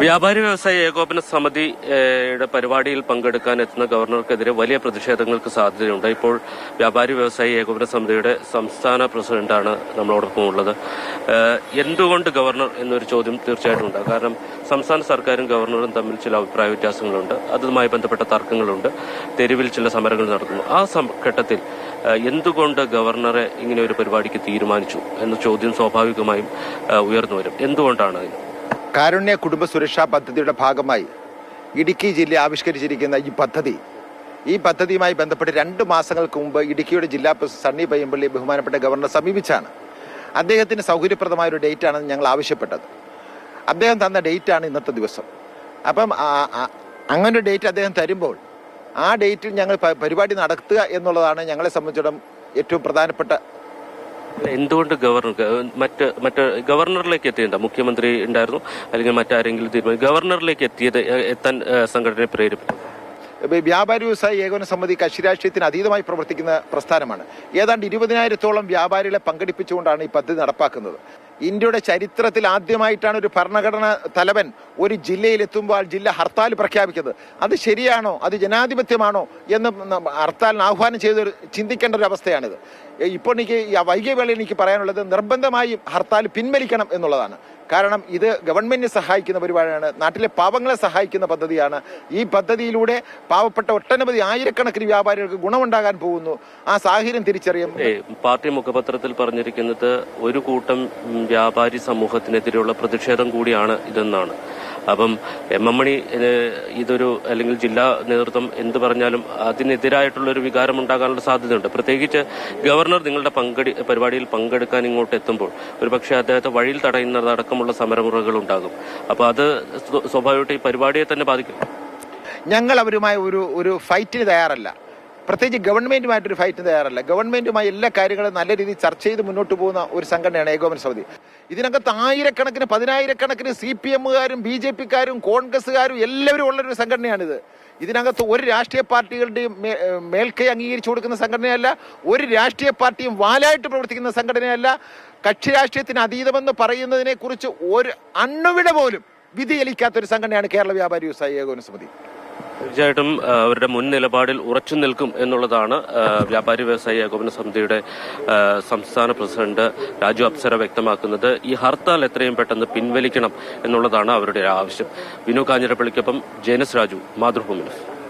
വ്യാപാരി വ്യവസായ ഏകോപന സമിതിയുടെ പരിപാടിയിൽ പങ്കെടുക്കാൻ എത്തുന്ന ഗവർണർക്കെതിരെ വലിയ പ്രതിഷേധങ്ങൾക്ക് സാധ്യതയുണ്ട്. ഇപ്പോൾ വ്യാപാരി വ്യവസായ ഏകോപന സമിതിയുടെ സംസ്ഥാന പ്രസിഡന്റാണ് നമ്മളോടൊപ്പം ഉള്ളത്. എന്തുകൊണ്ട് ഗവർണർ എന്നൊരു ചോദ്യം തീർച്ചയായിട്ടും ഉണ്ട്. കാരണം സംസ്ഥാന സർക്കാരും ഗവർണറും തമ്മിൽ ചില അഭിപ്രായ വ്യത്യാസങ്ങളുണ്ട്. അതുമായി ബന്ധപ്പെട്ട തർക്കങ്ങളുണ്ട്. തെരുവിൽ ചില സമരങ്ങൾ നടക്കുന്നു. ആ ഘട്ടത്തിൽ എന്തുകൊണ്ട് ഗവർണറെ ഇങ്ങനെ ഒരു പരിപാടിക്ക് തീരുമാനിച്ചു എന്ന ചോദ്യം സ്വാഭാവികമായും ഉയർന്നു വരും. എന്തുകൊണ്ടാണ് അതിന്? കാരുണ്യ കുടുംബ സുരക്ഷാ പദ്ധതിയുടെ ഭാഗമായി ഇടുക്കി ജില്ല ആവിഷ്കരിച്ചിരിക്കുന്ന ഈ പദ്ധതി. ഈ പദ്ധതിയുമായി ബന്ധപ്പെട്ട് രണ്ട് മാസങ്ങൾക്ക് മുമ്പ് ഇടുക്കിയുടെ ജില്ലാ പ്രസിഡന്റ് സണ്ണി പയ്യമ്പള്ളി ബഹുമാനപ്പെട്ട ഗവർണറെ സമീപിച്ചാണ്. അദ്ദേഹത്തിന് സൗകര്യപ്രദമായ ഒരു ഡേറ്റാണെന്ന് ഞങ്ങൾ ആവശ്യപ്പെട്ടത്. അദ്ദേഹം തന്ന ഡേറ്റാണ് ഇന്നത്തെ ദിവസം. അപ്പം അങ്ങനെ ഡേറ്റ് അദ്ദേഹം തരുമ്പോൾ ആ ഡേറ്റിൽ ഞങ്ങൾ പരിപാടി നടത്തുക എന്നുള്ളതാണ് ഞങ്ങളെ സംബന്ധിച്ചിടത്തോളം ഏറ്റവും പ്രധാനപ്പെട്ട എന്തുകൊണ്ട് ഗവർണർ മറ്റ് മറ്റ് ഗവർണറിലേക്ക് എത്തിയണ്ട മുഖ്യമന്ത്രി ഉണ്ടായിരുന്നു അല്ലെങ്കിൽ മറ്റാരെങ്കിലും തീരുമാനം ഗവർണറിലേക്ക് എത്തിയത് എത്താൻ സംഘടനയെ പ്രേരിപ്പിച്ചു. വ്യാപാര വ്യവസായ ഏകോപന സമിതി കക്ഷി രാഷ്ട്രീയത്തിന് അതീതമായി പ്രവർത്തിക്കുന്ന പ്രസ്ഥാനമാണ്. ഏതാണ്ട് ഇരുപതിനായിരത്തോളം വ്യാപാരികളെ പങ്കെടുപ്പിച്ചുകൊണ്ടാണ് ഈ പദ്ധതി നടപ്പാക്കുന്നത്. ഇന്ത്യയുടെ ചരിത്രത്തിൽ ആദ്യമായിട്ടാണ് ഒരു ഭരണഘടന തലവൻ ഒരു ജില്ലയിലെത്തുമ്പോൾ ജില്ല ഹർത്താൽ പ്രഖ്യാപിക്കുന്നത്. അത് ശരിയാണോ? അത് ജനാധിപത്യമാണോ? എന്ന് ഹർത്താലിന് ആഹ്വാനം ചെയ്ത് ചിന്തിക്കേണ്ട ഒരു അവസ്ഥയാണിത്. ഇപ്പോൾ എനിക്ക് വൈകിയ വേളയിൽ എനിക്ക് പറയാനുള്ളത് നിർബന്ധമായും ഹർത്താൽ പിൻവലിക്കണം എന്നുള്ളതാണ്. കാരണം ഇത് ഗവൺമെന്റിനെ സഹായിക്കുന്ന പരിപാടിയാണ് നാട്ടിലെ പാവങ്ങളെ സഹായിക്കുന്ന പദ്ധതിയാണ്. ഈ പദ്ധതിയിലൂടെ പാവപ്പെട്ട ഒട്ടനവധി ആയിരക്കണക്കിന് വ്യാപാരികൾക്ക് ഗുണമുണ്ടാകാൻ പോകുന്നു. ആ സാഹചര്യം തിരിച്ചറിയും പാർട്ടി മുഖപത്രത്തിൽ പറഞ്ഞിരിക്കുന്നത് ഒരു കൂട്ടം വ്യാപാരി സമൂഹത്തിനെതിരെയുള്ള പ്രതിഷേധം കൂടിയാണ് ഇതെന്നാണ്. അപ്പം എം എം മണി ഇതൊരു അല്ലെങ്കിൽ ജില്ലാ നേതൃത്വം എന്ത് പറഞ്ഞാലും അതിനെതിരായിട്ടുള്ള ഒരു വികാരം ഉണ്ടാകാനുള്ള സാധ്യതയുണ്ട്. പ്രത്യേകിച്ച് ഗവർണർ നിങ്ങളുടെ പങ്കെടു പരിപാടിയിൽ പങ്കെടുക്കാൻ ഇങ്ങോട്ട് എത്തുമ്പോൾ ഒരു പക്ഷേ അദ്ദേഹത്തെ വഴിയിൽ തടയുന്നതടക്കമുള്ള സമരമുറകൾ ഉണ്ടാകും അപ്പോൾ അത് സ്വ- സ്വാഭാവികമായിട്ട് ഈ പരിപാടിയെ തന്നെ ബാധിക്കും. ഞങ്ങൾ അവരുമായി ഒരു ഒരു ഫൈറ്റിന് തയ്യാറല്ല. പ്രത്യേകിച്ച് ഗവൺമെന്റുമായിട്ടൊരു ഫൈറ്റിന് തയ്യാറല്ല. ഗവൺമെന്റുമായി എല്ലാ കാര്യങ്ങളും നല്ല രീതിയിൽ ചർച്ച ചെയ്ത് മുന്നോട്ട് പോകുന്ന ഒരു സംഘടനയാണ് ഏകോപന സമിതി. ഇതിനകത്ത് ആയിരക്കണക്കിന് പതിനായിരക്കണക്കിന് സി പി എമ്മുകാരും ബി ജെ പിക്കാരും കോൺഗ്രസ്സുകാരും എല്ലാവരും ഉള്ളൊരു സംഘടനയാണിത്. ഇതിനകത്ത് ഒരു രാഷ്ട്രീയ പാർട്ടികളുടെയും മേൽക്കൈ അംഗീകരിച്ചു കൊടുക്കുന്ന സംഘടനയല്ല ഒരു രാഷ്ട്രീയ പാർട്ടിയും വാലായിട്ട് പ്രവർത്തിക്കുന്ന സംഘടനയല്ല. കക്ഷി രാഷ്ട്രീയത്തിന് അതീതമെന്ന് പറയുന്നതിനെക്കുറിച്ച് ഒരു അണ്ണുവിട പോലും വിധിയലിക്കാത്ത ഒരു സംഘടനയാണ് കേരള വ്യാപാരി വ്യവസായ ഏകോപന സമിതി. തീർച്ചയായിട്ടും അവരുടെ മുൻ നിലപാടിൽ ഉറച്ചു നിൽക്കും എന്നുള്ളതാണ് വ്യാപാരി വ്യവസായി ഏകോപന സമിതിയുടെ സംസ്ഥാന പ്രസിഡന്റ് രാജു അപ്സര വ്യക്തമാക്കുന്നത് ഈ ഹർത്താൽ എത്രയും പെട്ടെന്ന് പിൻവലിക്കണം എന്നുള്ളതാണ് അവരുടെ ആവശ്യം വിനു കാഞ്ഞിരപ്പള്ളിക്കൊപ്പം ജേനസ് രാജു മാതൃഭൂമി.